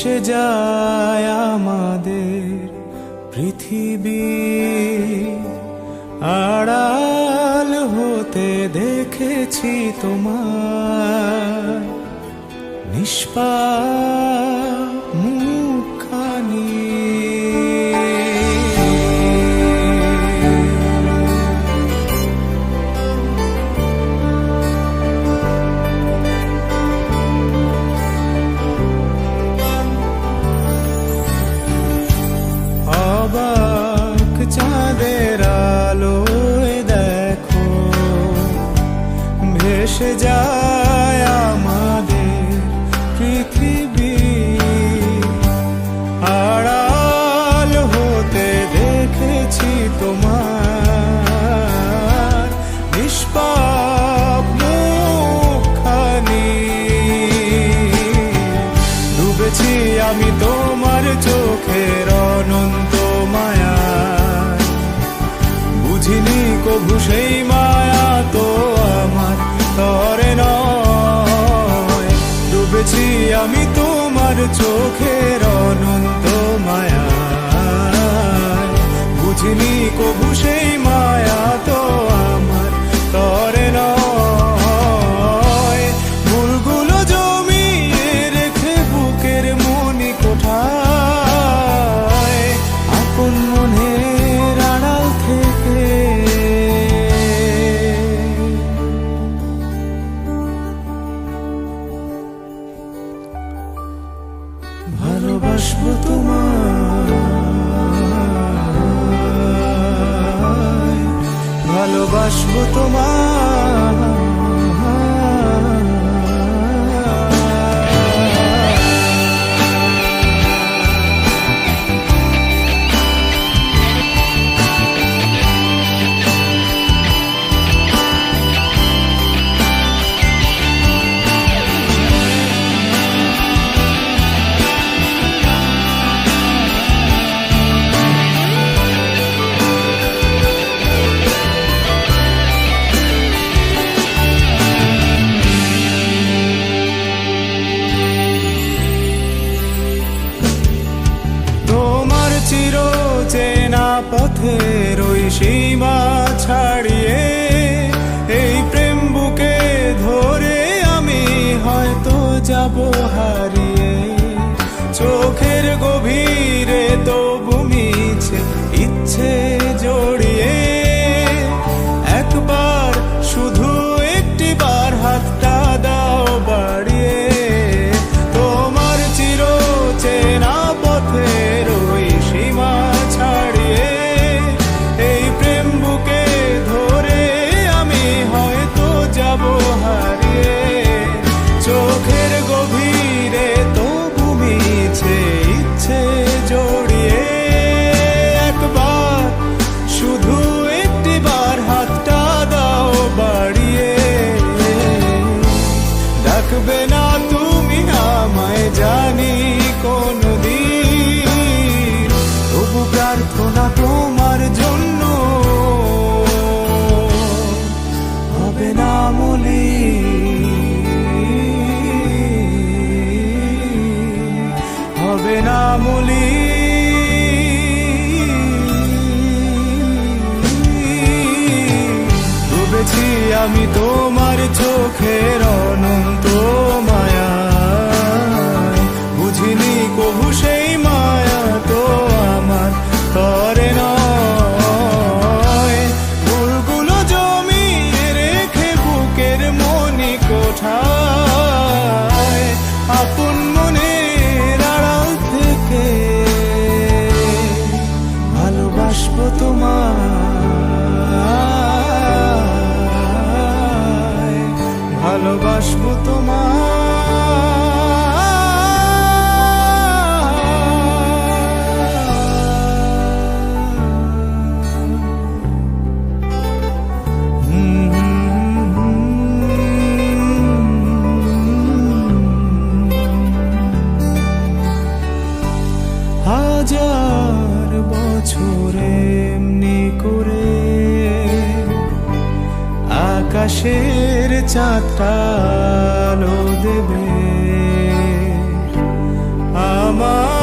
ভেসে যায় আমাদের পৃথিবী। আড়াল হতে দেখেছি তোমার নিষ্পা ভেসে যায় আমাদের পৃথিবী। আড়াল হতে দেখেছি তোমার নিষ্পাপ মুখখানি। ডুবেছি আমি তোমার চোখের অনন্ত মায়া। বুঝিনি কভু সেই মায়া তো আমার তরে নয়। ডুবেছি আমি তোমার চোখের অনন্ত মায়া। বুঝিনি কবু সেই মায়া ভালোবাসবো তোমায়। Fukushima. আমি তোমার চোখের অনন্ত মায়া। ভালোবাসবো হাজার বছর এমনি করে আকাশের চাঁদ সাতটা আলো দেবে। আমার